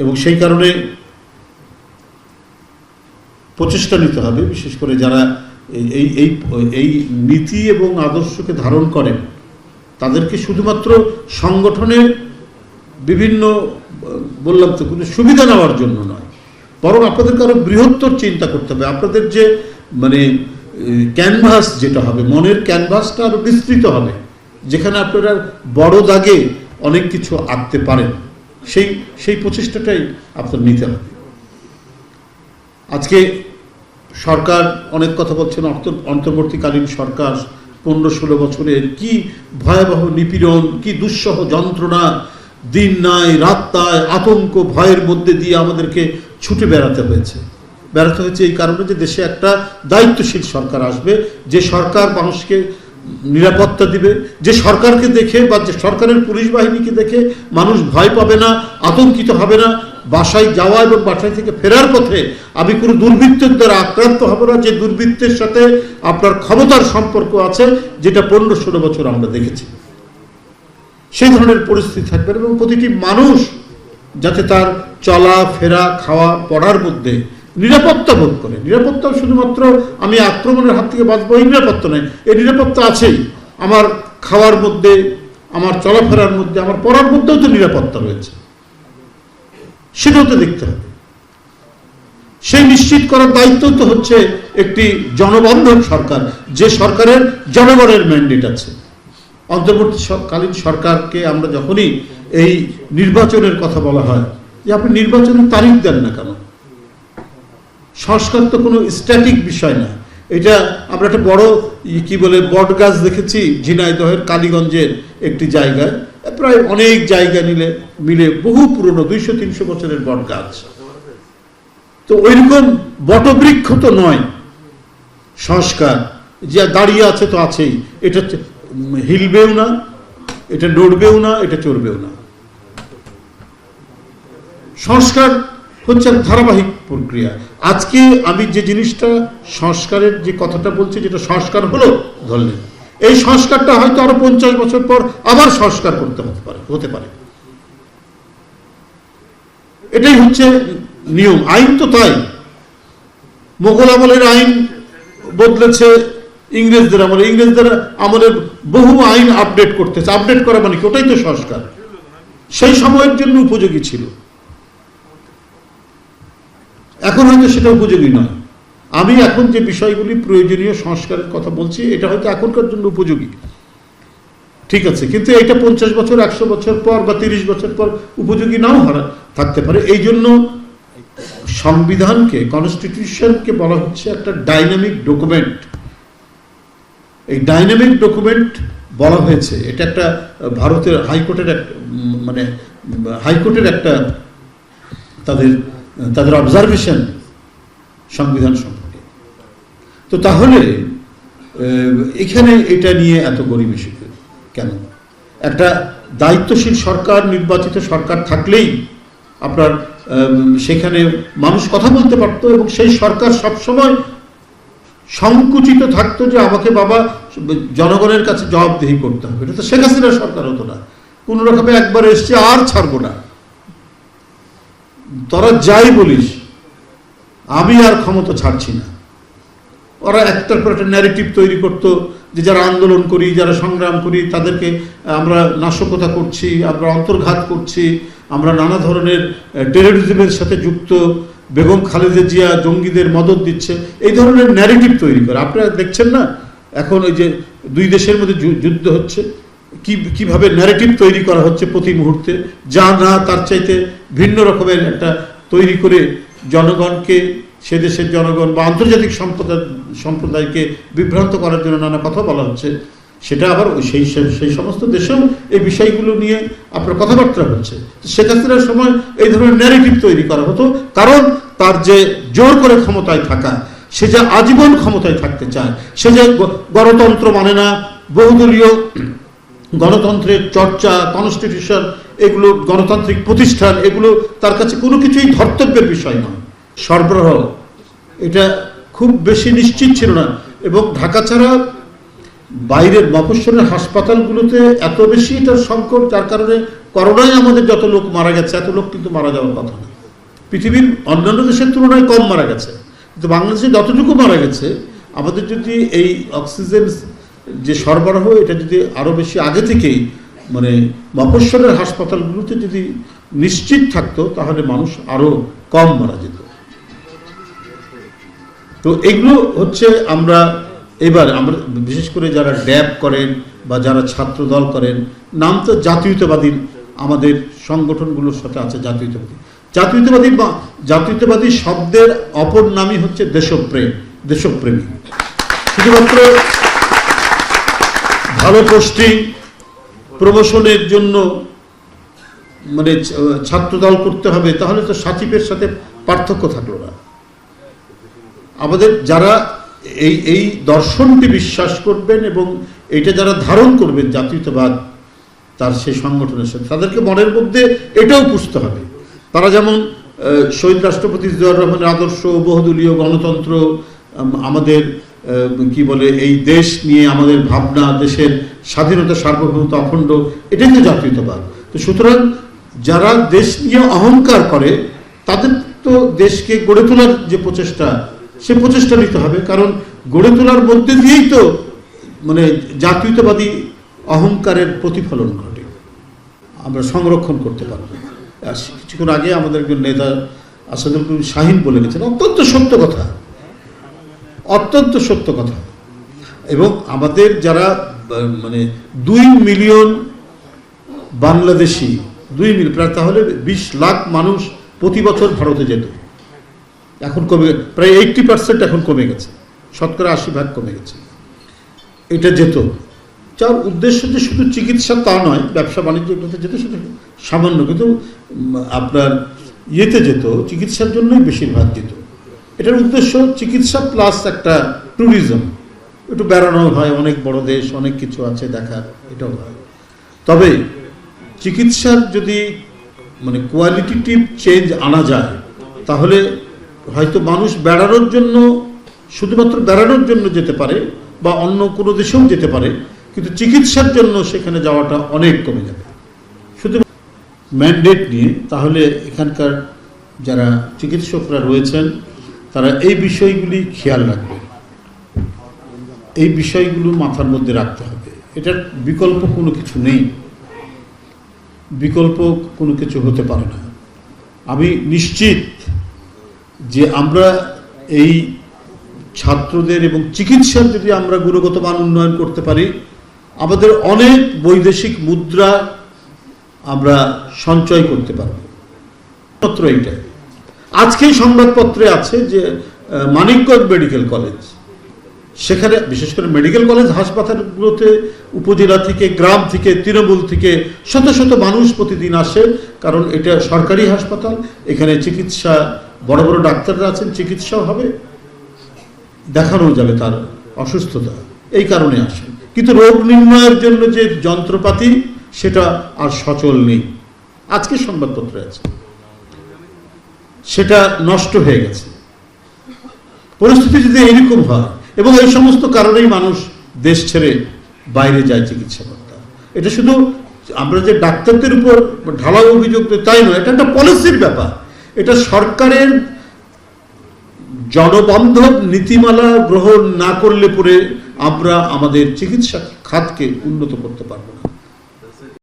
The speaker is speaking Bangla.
এবং সেই কারণে প্রচেষ্টা নিতে হবে, বিশেষ করে যারা এই এই এই নীতি এবং আদর্শকে ধারণ করেন, তাদেরকে শুধুমাত্র সংগঠনের বিভিন্ন, বললাম তো, কোনো সুবিধা নেওয়ার জন্য নয়, বরং আপনাদেরকে আরও বৃহত্তর চিন্তা করতে হবে। আপনাদের যে মানে ক্যানভাস যেটা হবে, মনের ক্যানভাসটা আরও বিস্তৃত হবে, যেখানে আপনারা বড় দাগে অনেক কিছু আঁকতে পারেন। সেই সেই প্রচেষ্টাটাই আপনার নিতে হবে। আজকে সরকার অনেক কথা বলছেন অন্তর্বর্তীকালীন সরকার পনেরো ষোলো বছরের কি ভয়াবহ নিপীড়ন, কি দুঃসহ যন্ত্রণা, দিন নাই, রাত নাই, আতঙ্ক, ভয়ের মধ্যে দিয়ে আমাদেরকে ছুটে বেড়াতে হয়েছে। বেড়াতে হয়েছে এই কারণে যে দেশে একটা দায়িত্বশীল সরকার আসবে, যে সরকার মানুষকে নিরাপত্তা দিবে। যে সরকারকে দেখে বা যে সরকারের পুলিশ বাহিনীকে দেখে মানুষ ভয় পাবে না, আতঙ্কিত হবে না, বাসায় যাওয়া এবং বাসায় থেকে ফেরার পথে আমি কোনো দুর্বৃত্তের দ্বারা আক্রান্ত হব না। যে দুর্বৃত্তের সাথে আপনার ক্ষমতার সম্পর্ক আছে, যেটা পনেরো ষোলো বছর আমরা দেখেছি। সেই ধরনের পরিস্থিতি থাকবে এবং প্রতিটি মানুষ যাতে তার চলা, ফেরা, খাওয়া, পড়ার মধ্যে নিরাপত্তা বোধ করে। নিরাপত্তা শুধুমাত্র আমি আক্রমণের হাত থেকে বাঁচবো, এই নিরাপত্তা নয়, এই নিরাপত্তা আছেই। আমার খাওয়ার মধ্যে, আমার চলাফেরার মধ্যে, আমার পড়ার মধ্যেও তো নিরাপত্তা রয়েছে। সেটাও তো দেখতে হবে। সেই নিশ্চিত করার দায়িত্ব তো হচ্ছে একটি জনবন্ধন সরকার, যে সরকারের জনগণের ম্যান্ডেট আছে। অন্তর্বর্তীকালীন সরকারকে আমরা যখনই এই নির্বাচনের কথা বলা হয়, যে আপনি নির্বাচনের তারিখ দেন না কেন? সংস্কার তো কোনো স্ট্যাটিক বিষয় না। এটা আমরা একটা বড় কি বলে, বট গাছ দেখেছি, ঝিনাইদহের কালীগঞ্জের একটি জায়গায়। প্রায় অনেক জায়গা নিলে, মিলে বহু পুরনো, দুইশো, তিনশো বছরের বট গাছ। তো ওইরকম বটবৃক্ষ তো নয়। সংস্কার, যা দাঁড়িয়ে আছে তো আছেই। এটা হিলবেও না, এটা নড়বেও না, এটা চড়বেও না। সংস্কার হচ্ছে ধারাবাহিক প্রক্রিয়া। আজকে আমি যে জিনিসটা সংস্কারের যে কথাটা বলছি, যেটা সংস্কার হলো, ধরলেন। এই সংস্কারটা হয়তো আরও পঞ্চাশ বছর পর আবার সংস্কার করতে হতে পারে হতে পারে। এটাই হচ্ছে নিয়ম। আইন তো তাই। মোগল আমলের আইন বদলেছে, ইংরেজদের আমলে। ইংরেজদের আমলের বহু আইন আপডেট করতেছে। আপডেট করা মানে কি? ওটাই তো সংস্কার। সেই সময়ের জন্য উপযোগী ছিল। এখন হয়তো সেটা উপযোগী নয়। আমি এখন যে বিষয়গুলি প্রয়োজনীয় সংস্কারের কথা বলছি, এটা হয়তো এখনকার জন্য উপযোগী। ঠিক আছে, কিন্তু এটা পঞ্চাশ বছর, একশো বছর পর বা তিরিশ বছর পর উপযোগী নাও হারা থাকতে পারে। এই জন্য সংবিধানকে কনস্টিটিউশনকে বলা হচ্ছে একটা ডাইনামিক ডকুমেন্ট এই ডাইনামিক ডকুমেন্ট বলা হয়েছে। এটা একটা ভারতের হাইকোর্টের একটা মানে হাইকোর্টের একটা তাদের তাদের অবজারভেশন সংবিধান সম্পর্কে। তো তাহলে এখানে এটা নিয়ে এত গরিবেশি কেন? একটা দায়িত্বশীল সরকার, নির্বাচিত সরকার থাকলেই আপনার সেখানে মানুষ কথা বলতে পারতো এবং সেই সরকার সবসময় সংকুচিত থাকতো যে আমাকে বাবা জনগণের কাছে জবাবদিহি করতে হবে। এটা তো শেখ হাসিনার সরকার হতো না। কোন রকমে একবার এসছে আর ছাড়বো না। তোরা যাই বলিস, আমি আর ক্ষমতা ছাড়ছি না। ওরা একটার পর একটা ন্যারেটিভ তৈরি করতো যে যারা আন্দোলন করি, যারা সংগ্রাম করি, তাদেরকে আমরা নাশকতা করছি, আমরা অন্তর্ঘাত করছি, আমরা নানা ধরনের টেরোরিজমের সাথে যুক্ত, বেগম খালেদা জিয়া জঙ্গিদের মদত দিচ্ছে, এই ধরনের ন্যারেটিভ তৈরি করে। আপনারা দেখছেন না? এখন ওই যে দুই দেশের মধ্যে যুদ্ধ হচ্ছে। কি, কীভাবে ন্যারেটিভ তৈরি করা হচ্ছে প্রতি মুহূর্তে, যা না তার চাইতে ভিন্ন রকমের একটা তৈরি করে জনগণকে, সে দেশের জনগণ বা আন্তর্জাতিক সম্প্রদায়, সম্প্রদায়কে বিভ্রান্ত করার জন্য নানা কথা বলা হচ্ছে, সেটা আবার সেই, সেই- সমস্ত দেশেও এই বিষয়গুলো নিয়ে আপনার কথাবার্তা হচ্ছে। হাসিনার সময় এই ধরনের ন্যারেটিভ তৈরি করা হতো, কারণ তার যে জোর করে ক্ষমতায় থাকা, সে যে আজীবন ক্ষমতায় থাকতে চায়, সে যে গণতন্ত্র মানে না, বহুদলীয় গণতন্ত্রের চর্চা কনস্টিটিউশন এগুলো গণতান্ত্রিক প্রতিষ্ঠান, এগুলো তার কাছে কোনো কিছুই ধর্তব্যের বিষয় নয়। সরবরাহ, এটা খুব বেশি নিশ্চিত ছিল না। এবং ঢাকা ছাড়া বাইরের মফস্বলের হাসপাতালগুলোতে এত বেশি এটার সংকট, যার কারণে করোনায় আমাদের যত লোক মারা গেছে, এত লোক কিন্তু মারা যাওয়ার কথা না। পৃথিবীর অন্যান্য দেশের তুলনায় কম মারা গেছে। কিন্তু বাংলাদেশে যতটুকু মারা গেছে, আমাদের যদি এই অক্সিজেন যে সরবরাহ, এটা যদি আরও বেশি আগে থেকেই মানে মফস্বরের হাসপাতালগুলোতে যদি নিশ্চিত থাকতো, তাহলে মানুষ আরও কম মারা যেত। তো এগুলো হচ্ছে আমরা এবার, আমরা বিশেষ করে যারা ড্যাব করেন বা যারা ছাত্র দল করেন, নাম তো জাতীয়তাবাদী আমাদের সংগঠনগুলোর সাথে আছে জাতীয়তাবাদী। জাতীয়তাবাদী বা জাতীয়তাবাদী শব্দের অপর নামই হচ্ছে দেশপ্রেম, দেশপ্রেমী। শুধুমাত্র ভালো পোস্টিং প্রমোশনের জন্য মানে ছাত্রদল করতে হবে, তাহলে তো সাচিপের সাথে পার্থক্য থাকল না। আমাদের যারা এই এই দর্শনটি বিশ্বাস করবেন এবং এটা যারা ধারণ করবেন জাতীয়তাবাদ, তার সেই সংগঠনের সাথে, তাদেরকে মনের মধ্যে এটাও পুষতে হবে। তারা যেমন শহীদ রাষ্ট্রপতি জিয়াউর রহমানের আদর্শ, বহুদলীয় গণতন্ত্র আমাদের কি বলে, এই দেশ নিয়ে আমাদের ভাবনা, দেশের স্বাধীনতা, সার্বভৌমত্ব অখণ্ড, এটাই তো জাতীয়তাবাদ। তো সুতরাং যারা দেশ নিয়ে অহংকার করে, তাদের তো দেশকে গড়ে তোলার যে প্রচেষ্টা, সে প্রচেষ্টা নিতে হবে। কারণ গড়ে তোলার মধ্যে দিয়েই তো মানে জাতীয়তাবাদী অহংকারের প্রতিফলন ঘটে। আমরা সংরক্ষণ করতে পারব। কিছুক্ষণ আগে আমাদের একজন নেতা আসাদুল শাহিন বলে গেছেন। অত্যন্ত সত্য কথা। অত্যন্ত সত্য কথা। এবং আমাদের যারা মানে দুই মিলিয়ন বাংলাদেশি, দুই মিলিয়ন, প্রায় তাহলে বিশ লাখ মানুষ প্রতি বছর ভারতে যেত। এখন কমে প্রায় এইটটি পার্সেন্ট এখন কমে গেছে। শতকরা আশি ভাগ কমে গেছে। এটা যেত। যার উদ্দেশ্য যে শুধু চিকিৎসা তা নয়, ব্যবসা বাণিজ্য এগুলোতে যেত, সেটা সামান্য। কিন্তু আপনার ইয়েতে যেত, চিকিৎসার জন্যই বেশিরভাগ যেত। এটার উদ্দেশ্য চিকিৎসা প্লাস একটা ট্যুরিজম একটু বেড়ানো হয়, অনেক বড় দেশ, অনেক কিছু আছে দেখার, এটাও হয়। তবে চিকিৎসার যদি মানে কোয়ালিটিটিভ চেঞ্জ আনা যায়, তাহলে হয়তো মানুষ বেড়ানোর জন্য, শুধুমাত্র বেড়ানোর জন্য যেতে পারে বা অন্য কোনো দেশেও যেতে পারে, কিন্তু চিকিৎসার জন্য সেখানে যাওয়াটা অনেক কমে যাবে। শুধু ম্যান্ডেট নিয়ে, তাহলে এখানকার যারা চিকিৎসকরা রয়েছেন তারা এই বিষয়গুলি খেয়াল রাখবে। এই বিষয়গুলো মাথার মধ্যে রাখতে হবে। এটার বিকল্প কোনো কিছু নেই। বিকল্প কোনো কিছু হতে পারে না। আমি নিশ্চিত যে আমরা এই ছাত্রদের এবং চিকিৎসার যদি আমরা গুণগত মান উন্নয়ন করতে পারি, আমাদের অনেক বৈদেশিক মুদ্রা আমরা সঞ্চয় করতে পারব। এইটাই। আজকেই সংবাদপত্রে আছে যে মানিকগঞ্জ মেডিকেল কলেজ, সেখানে বিশেষ করে মেডিকেল কলেজ হাসপাতালগুলোতে উপজেলা থেকে, গ্রাম থেকে, তৃণমূল থেকে শত শত মানুষ প্রতিদিন আসে, কারণ এটা সরকারি হাসপাতাল, এখানে চিকিৎসা, বড় বড় ডাক্তাররা আছেন, চিকিৎসাও হবে, দেখানো যাবে তার অসুস্থতা, এই কারণে আসে কিন্তু রোগ নির্ণয়ের জন্য যে যন্ত্রপাতি, সেটা আর সচল নেই। আজকে সংবাদপত্রে আছে। সেটা নষ্ট হয়ে গেছে। পরিস্থিতি যদি এরকম হয়, এবং এই সমস্ত কারণেই মানুষ দেশ ছেড়ে বাইরে যায় চিকিৎসা করতে এটা শুধু আমরা যে ডাক্তারদের উপর ঢালাও অভিযোগ তাই নয়, এটা একটা পলিসির ব্যাপার। এটা সরকারের জনবান্ধব নীতিমালা গ্রহণ না করলে পরে আমরা আমাদের চিকিৎসা খাতকে উন্নত করতে পারব না।